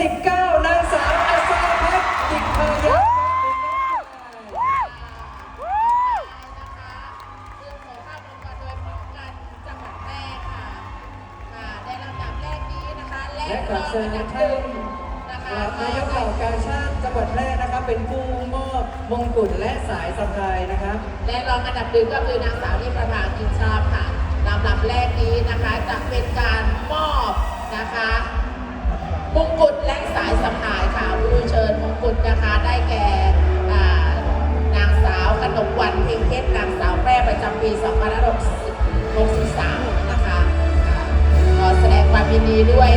19 นางสาวอาซาพัฒน์ดิกพยาและขอเชิญท่านนายกเหล่ากาชาติจังหวัดแพร่นะครับเป็นผู้มอบมงกุฎและสายสะพายนะครับ และรองอันดับหนึ่งก็คือนางสาวนิพพานกินชา มงกุฎและสายสัมพายค่ะผู้เชิญมงกุฎนะคะได้แก่นางสาวกนกวันเพ็งเพชรนางสาวแพร่ประจำปี2563นะคะอ่าขอแสดงความยินดีด้วย